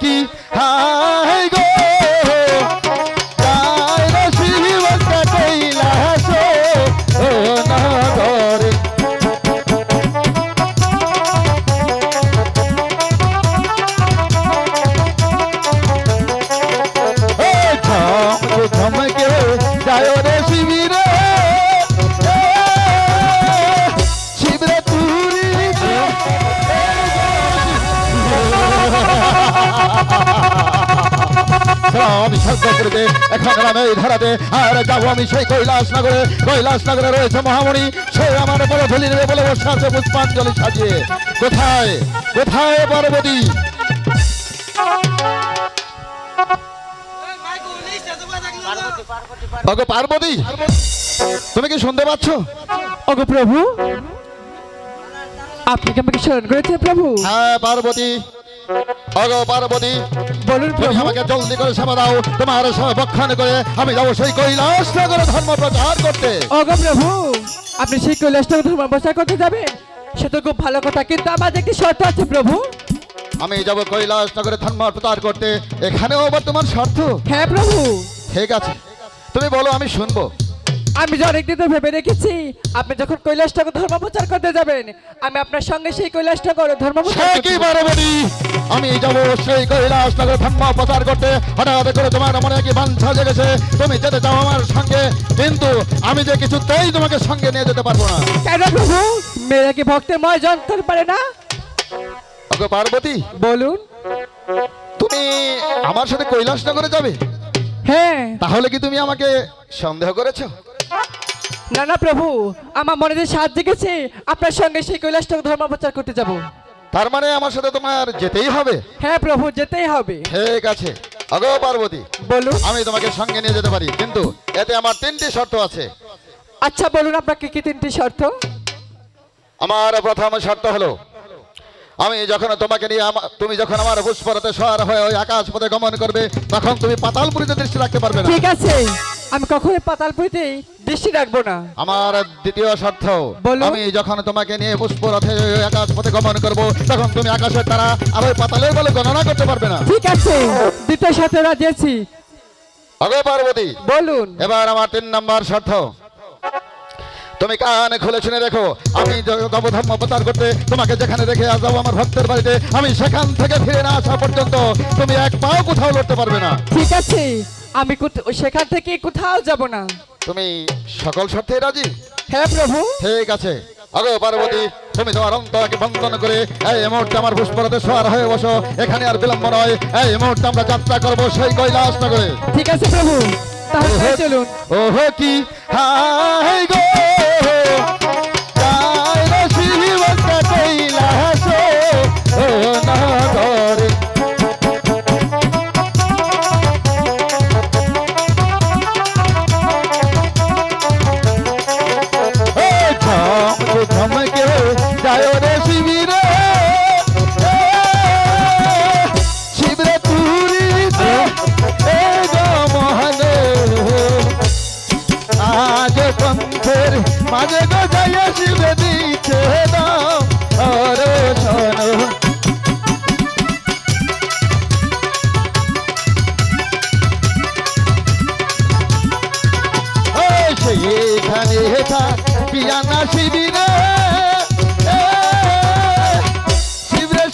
কি? হাই আমি এখন ধরাতে। আর যাব আমি সেই কৈলাস নগরে কৈলাস নগরে রয়েছে মহামণি। সে আমার বলে ধুলি নেবে বলে বসে আছে পুষ্পাঞ্জলি সাজিয়ে। কোথায়? কোথায় পার্বতী? ওগো পার্বতী তুমি কি শুনতে পাচ্ছ? ওগো প্রভু আপনি কি আমাকে স্মরণ করেছেন প্রভু? হ্যাঁ পার্বতী। ওগো পার্বতী বলুন তুমি প্রভু। আমাকে জলদি করে সেবা দাও। তোমার বক্ষণ করে আমি যাব সেই কৈলাস নগরে ধর্ম প্রচার করতে। ওগো প্রভু আপনি সেই কৈলাসটা ধর্ম প্রচার করতে যাবেন? সে তো খুব ভালো কথা কিন্তু আমার যে একটি শর্ত আছে প্রভু। আমি যাব কৈলাস নগরে ধর্ম প্রচার করতে। এখানেও আবার তোমার স্বার্থ হ্যাঁ প্রভু। ঠিক আছে। তুমি বলো আমি শুনব। আমি যে অনেকদিন ধরে ভেবে রেখেছি আপনি যখন কৈলাসটাকে ধর্ম প্রচার করতে যাবেন আমি আপনার সঙ্গে সেই কৈলাসটা করে ধর্ম প্রচার আমি যাব সেই কৈলাস নগরে ধর্ম প্রচার করতে। হঠাৎ করে তোমার মনে কি বাঞ্ছা জেগেছে? তুমি যেতে চাও আমার সঙ্গে? কিন্তু আমি যে কিছুতেই তোমাকে সঙ্গে নিয়ে যেতে পারব না। কেন প্রভু? মেয়েরা কি ভক্তের ময় যন্ত্র পারে না? ওগো পার্বতী বলুন। তুমি আমার সাথে কৈলাস নগরে যাবে? হ্যাঁ। তাহলে কি তুমি আমাকে সন্দেহ করেছ? না না প্রভু আমার মনে যে সাহায্য জেগেছে আপনার সঙ্গে সেই কৈলাসটাকে ধর্ম প্রচার করতে যাব। তার মানে আমার সাথে তোমার যেতেই হবে? হ্যাঁ প্রভু যেতেই হবে। ঠিক আছে। অগো পার্বতী বলুন। আমি তোমাকে সঙ্গে নিয়ে যেতে পারি কিন্তু এতে আমার তিনটি শর্ত আছে। আচ্ছা বলুন আপনাকে কি তিনটি শর্ত? আমার প্রথম শর্ত হলো আমি যখন তোমাকে নিয়ে তুমি যখন আমার পুষ্পরতে সর হয়ে ওই আকাশ পথে গমন করবে তখন তুমি পাতালপুরিতে দৃষ্টি রাখতে পারবে না। ঠিক আছে। আমি কখনোই পাতালপুরিতে দৃষ্টি রাখব না। আমার দ্বিতীয় শর্ত। আমি যখন তোমাকে নিয়ে পুষ্পরথে ওই আকাশ পথে গমন করব তখন তুমি আকাশের তারা আর ওই পাতালের বলে গণনা করতে পারবে না। ঠিক আছে দ্বিতীয় সাথে রাজি আছি। অগো পার্বতী বলুন। এবার আমার তিন নাম্বার শর্ত। তুমি কানে খুলে শুনে রেখো আমি যাব ধর্ম প্রচার করতে তোমাকে যেখানে রেখে যাব আমার ভক্তের বাড়িতে আমি সেখান থেকে ফিরে না আসা পর্যন্ত তুমি এক পাও কোথাও লড়তে পারবে না। ঠিক আছে আমি সেখান থেকে কোথাও যাব না। তুমি সকল সাথে রাজি? হ্যাঁ প্রভু। ঠিক আছে। আগো পার্বতী তুমি তোমার অন্তরকে বন্ধন করে এই মুহূর্তে আমার পুষ্পরতে সোয়ার হয়ে বসো। এখানে আর বিলম্ব নয়। এই মুহূর্তে আমরা যাত্রা করব সেই কৈলাস নগরে ঠিক আছে প্রভু। তাহলে চলুন। ওহো কি? হাই গো! মাঝে গো যায় শিবে দিচ্ছে দাও আরে ওই সেইখানে হেথা পিয়ানা শিবিরে। এ, শিবরে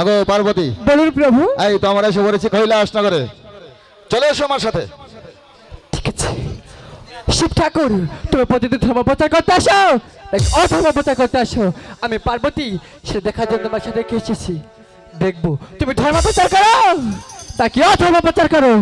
আগো পার্বতী বলুন প্রভু। এই তো আমরা এসে পড়েছি কৈলাস নগরে চলে এসো আমার সাথে। ঠিক আছে। শিব ঠাকুর তুমি প্রতিদিন ধর্ম প্রচার করতে আসো। নাকি অধর্ম প্রচার করতে আসো? আমি পার্বতী সে দেখার জন্য তোমার সাথে রেখে এসেছি। দেখব তুমি ধর্ম প্রচার করো তাকে অধর্ম প্রচার করো